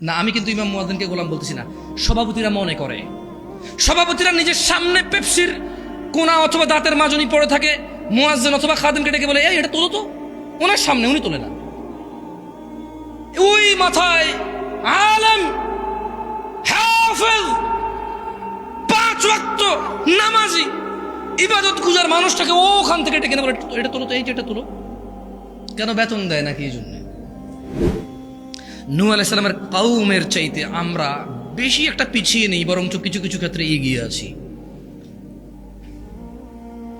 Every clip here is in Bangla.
না, আমি কিন্তু ইমাম মুয়াজ্জিনকে গোলাম বলতেছি না। সভাপতিরা মনে করে। সভাপতিরা নিজের সামনে পেপসির কোনা অথবা দাঁতের মাজনি পড়ে থাকে, মুয়াজ্জিন অথবা খাদেমকে ডেকে বলে, এই, এটা তোলো তো। ওনার সামনে, উনি তোলে না। ওই মাথায় আলেম, হাফেজ, পাঁচ ওয়াক্ত নামাজি, ইবাদত গুজার মানুষটাকে ওখান থেকে ডেকে নেবে এটা তোলো তো, এই যে এটা তোলো। কেন বেতন দেয় নাকি এই জন্য? নূ আলাইসালামের কাউমের চাইতে আমরা বেশি একটা পিছিয়ে নেই, বরঞ্চ কিছু কিছু ক্ষেত্রে এগিয়ে আছি।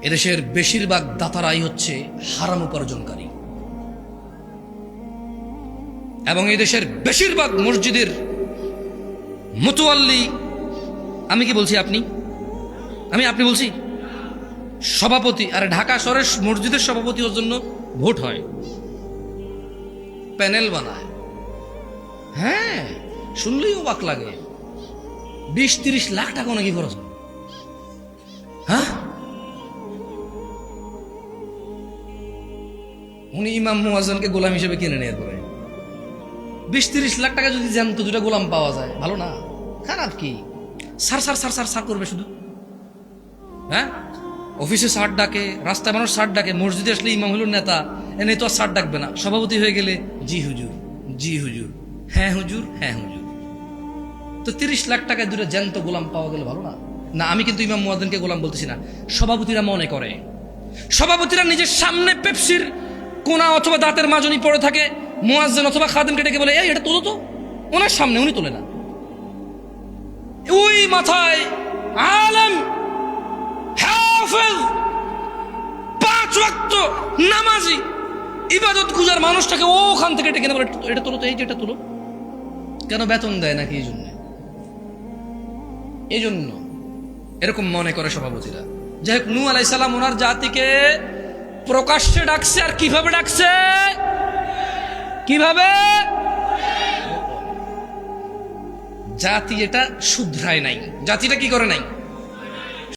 এদেশের বেশিরভাগ দাতারাই হচ্ছে হারাম উপার্জনকারী। এবং এদেশের বেশিরভাগ মসজিদের মুতুয়াল্লি আমি কি বলছি আপনি? আমি, আপনি বলছি? সভাপতি, আর ঢাকা শহরের মসজিদের সভাপতি ওর জন্য ভোট হয়। প্যানেল বানায়। হ্যাঁ শুনলেই অবাক লাগে। বিশ তিরিশ লাখ টাকা নাকি খরচ হ্যাঁ। উনি ইমাম মুয়াজ্জনকে গোলাম হিসেবে কিনে নিয়ে পরে বিশ তিরিশ লাখ টাকা যদি জানতো দুটা গোলাম পাওয়া যায়। ভালো না? খারাপ কি? সার সার সার সার সার করবে শুধু। হ্যাঁ? অফিসে সার ডাকে, রাস্তায় মানুষ সার ডাকে, মসজিদে আসলে ইমাম হলো নেতা তো আর সার ডাকবে না। সভাপতি হয়ে গেলে, জি হুজুর জি হুজুর। হ্যাঁ হুজুর হ্যাঁ হুজুর। তো তিরিশ লাখ টাকায় দুটো জ্যান্ত গোলাম পাওয়া গেলে ভালো না? না, আমি কিন্তু ইমাম মুয়াদ্দিনকে গোলাম বলতেছি না। সভাপতিরা মনে করে। সভাপতিরা নিজের সামনে পেপসির কোনা অথবা দাঁতের মাজনি পড়ে থাকে, মুয়াজ্জিন অথবা খাদেমকে ডেকে বলে, এই, এটা তোলো তো। ওনার সামনে, উনি তোলে না। ওই মাথায় আলেম, হাফেজ, পাঁচ ওয়াক্ত নামাজি ইবাদত গুজার মানুষটাকে ওখান থেকে ডেকে নেবে। এটা তোলো তো, এই যে এটা তোলো। কেন বেতন দেয় নাকি এই জন্য? এই জন্য। এরকম মনে করে সভাপতিরা। যাই হোক নু আলাইসাল্লাম ওনার জাতিকে প্রকাশ্যে ডাকছে, আর কীভাবে ডাকছে? কীভাবে? জাতি এটা শুধরায় নাই। জাতিটা কি করে নাই?